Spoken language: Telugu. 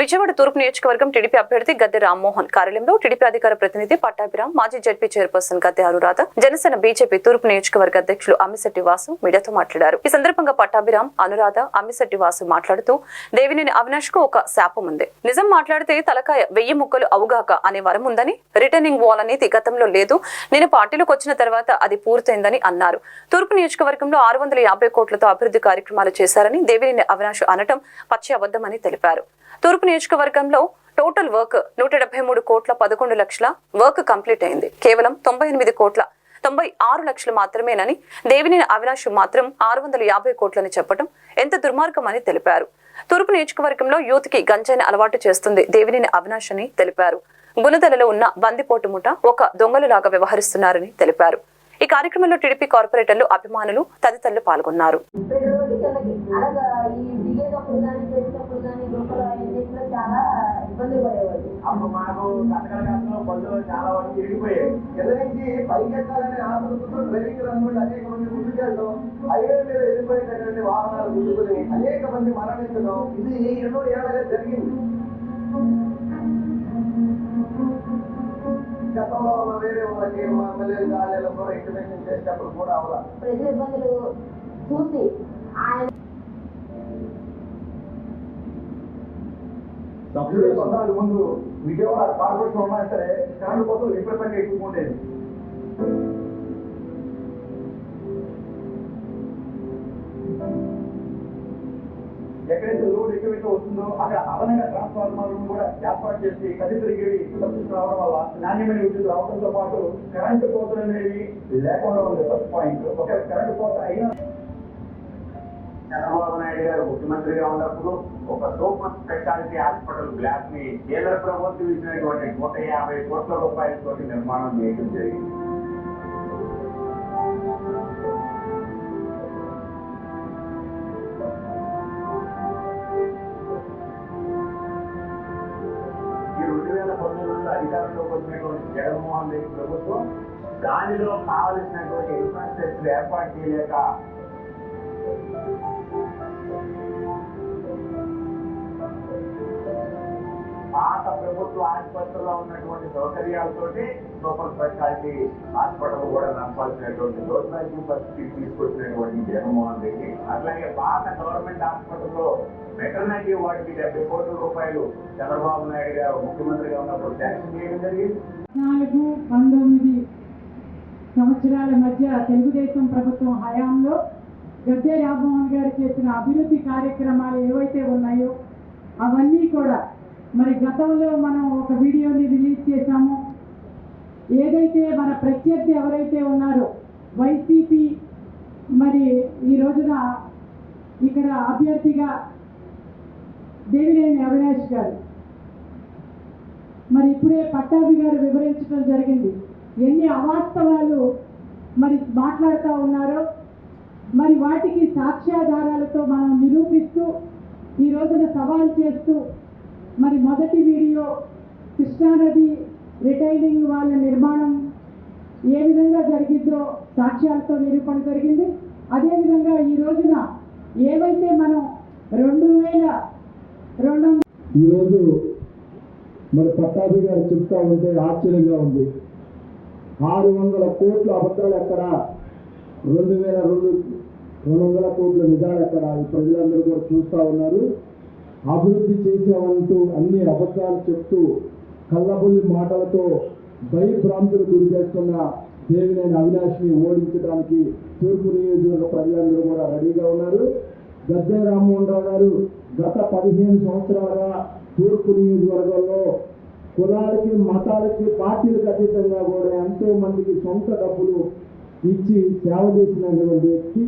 విజయవాడ తూర్పు నియోజకవర్గం టీడీపీ అభ్యర్థి గద్దె రామ్మోహన్ కార్యాలయంలో టీడీపీ అధికార ప్రతినిధి పట్టాభిరామ్ మాజీ ZP chairperson Gadde Anuradha Janasena BJP తూర్పు నియోజకవర్గ అధ్యక్షులు అమ్మిశెట్టి వాసు మీడియాతో మాట్లాడారు. ఈ సందర్భంగా పట్టాభిరామ్ అనురాధ అమ్మిశెట్టి వాసు మాట్లాడుతూ దేవినేని అవినాష్కు ఒక శాపం ఉంది. నిజం మాట్లాడితే తలకాయ వెయ్యి ముక్కలు అవుగాక అనే వరం ఉందని రిటర్నింగ్ వాల్ అనేది గతంలో లేదు. నేను పార్టీలోకి వచ్చిన తర్వాత అది పూర్తయిందని అన్నారు. తూర్పు నియోజకవర్గంలో ఆరు వందల యాభై కోట్లతో అభివృద్ధి కార్యక్రమాలు చేశారని దేవినేని అవినాష్ అనటం పచ్చి అబద్దమని తెలిపారు. తూర్పు నియోజకవర్గంలో టోటల్ వర్క్ నూట డెబ్బై మూడు కోట్ల పదకొండు లక్షల వర్క్ కంప్లీట్ అయింది. కేవలం తొంభై ఎనిమిది కోట్ల తొంభై ఆరు లక్షలు మాత్రమేనని దేవినేని అవినాష్ మాత్రం ఆరు వందల యాభై కోట్లని చెప్పడం ఎంత దుర్మార్గమని తెలిపారు. తూర్పు నియోజకవర్గంలో యూత్కి గంజాయిని అలవాటు చేస్తుంది దేవినేని అవినాష్ అని తెలిపారు. గుణదలలో ఉన్న బందిపోటు ముఠ ఒక దొంగలులాగా వ్యవహరిస్తున్నారని తెలిపారు. ఈ కార్యక్రమంలో టీడీపీ కార్పొరేటర్లు అభిమానులు తదితరులు పాల్గొన్నారు. పెద్దోడి చేసినప్పుడు కానీ గ్రూపులో అన్నింటిలో చాలా ఇబ్బంది పడేవాళ్ళు అప్పుడు మాకు కట్టకల పనులు చాలా వరకు తిరిగిపోయాయి కింద నుంచి పైకెత్తాలనే ఆసక్తితో డ్రైవింగ్ రంగులు అనేక మంది ముందుకెళ్ళడం హైవే మీద వెళ్ళిపోయేటటువంటి వాహనాలు ముందుకుని అనేక మంది మరణించడం ఇది ఎన్నో ఏళ్ళగా జరిగింది. గతంలో వేరే వాళ్ళకి మా ఎమ్మెల్యేలు గాలిలో ఇంటిమేషన్ చేసేటప్పుడు కూడా అవలా. ప్రజల ఇబ్బందులు చూసి ఆయన డబ్బులు పద్నాలుగు ముందు విజయవాడ కార్పొరేషన్ ఉన్నా సరే స్టాండ్ కోసం విపరీతంగా ఎక్కువ ఉండేది ఎక్కడైతే లోడ్ ఎక్కువైతే వస్తుందో అక్కడ అదనంగా ట్రాన్స్ఫార్మర్లను కూడా ఏర్పాటు చేసి కదిరిగి సబ్సిడీ రావడం వల్ల నాణ్యమైన విద్యుత్ రావడంతో పాటు కరెంటు కోతలు అనేవి లేకుండా ఉంది ఫస్ట్ పాయింట్. ఒకవేళ కరెంటు కోత అయినా చంద్రబాబు నాయుడు గారు ముఖ్యమంత్రిగా ఉన్నప్పుడు ఒక సూపర్ స్పెషాలిటీ హాస్పిటల్ బ్లాక్ని కేంద్ర ప్రభుత్వం ఇచ్చినటువంటి నూట యాభై కోట్ల రూపాయలతో నిర్మాణం చేయడం జరిగింది. ఈ రెండు వేల పంతొమ్మిదిలో అధికారంలోకి వచ్చినటువంటి జగన్మోహన్ రెడ్డి ప్రభుత్వం దానిలో కావలసినటువంటి ఇన్ఫ్రాస్ట్రక్చర్ ఏర్పాటు చేయలేక ప్రభుత్వ ఆసుపత్రిలో ఉన్నటువంటి సౌకర్యాలతోటి సూపర్ స్పెషాలిటీ హాస్పిటల్ కూడా నడపాల్సినటువంటి దౌర్భాగ్య పరిస్థితి తీసుకొచ్చినటువంటి జగన్మోహన్ రెడ్డి. అట్లాగే పాత గవర్నమెంట్ హాస్పిటల్లో వెటర్నరీ వాటికి డెబ్బై కోట్ల రూపాయలు చంద్రబాబు నాయుడు గారు ముఖ్యమంత్రిగా ఉన్నప్పుడు శాంక్షన్ చేయడం జరిగింది. నాలుగు పంతొమ్మిది సంవత్సరాల మధ్య తెలుగుదేశం ప్రభుత్వం హయాంలో గద్దె రామ్మోహన్ గారు చేసిన అభివృద్ధి కార్యక్రమాలు ఏవైతే ఉన్నాయో అవన్నీ కూడా మరి గతంలో మనం ఒక వీడియోని రిలీజ్ చేశాము. ఏదైతే మన ప్రత్యర్థి ఎవరైతే ఉన్నారో వైసీపీ మరి ఈ రోజున ఇక్కడ అభ్యర్థిగా దేవినేని అవినాష్ గారు. మరి ఇప్పుడే పట్టాభి గారు వివరించడం జరిగింది. ఎన్ని అవాస్తవాలు మరి మాట్లాడుతూ ఉన్నారో మరి వాటికి సాక్ష్యాధారాలతో మనం నిరూపిస్తూ ఈ రోజున సవాల్ చేస్తూ మరి మొదటి వీడియో కృష్ణానది రిటైలింగ్ వాళ్ళ నిర్మాణం ఏ విధంగా జరిగిందో సాక్ష్యాలతో నిరూపణ జరిగింది. అదేవిధంగా ఈ రోజున ఏవైతే మనం రెండు వేల రెండు ఈరోజు మరి పట్టాభి గారు చెప్తా ఉంటే ఆశ్చర్యంగా ఉంది. ఆరు వందల కోట్ల అబద్ధాలు ఎక్కడ? రెండు వేల రెండు రెండు వందల కోట్ల నిజాలు ఎక్కడ? ఈ ప్రజలందరూ కూడా చూస్తూ ఉన్నారు. అభివృద్ధి చేసామంటూ అన్ని అబద్ధాలు చెప్తూ కళ్ళబుల్లి మాటలతో భయభ్రాంతులు గురి చేస్తున్న దేవినేని అవినాష్ని ఓడించడానికి తూర్పు నియోజకవర్గ ప్రజలందరూ కూడా రెడీగా ఉన్నారు. గద్దె రామ్మోహన్ రావు గారు గత పదిహేను సంవత్సరాలుగా తూర్పు నియోజకవర్గంలో కులాలకి మతాలకి పార్టీలకు అతీతంగా కూడా ఎంతో మందికి సొంత డబ్బులు ఇచ్చి సేవ చేసినటువంటి వ్యక్తి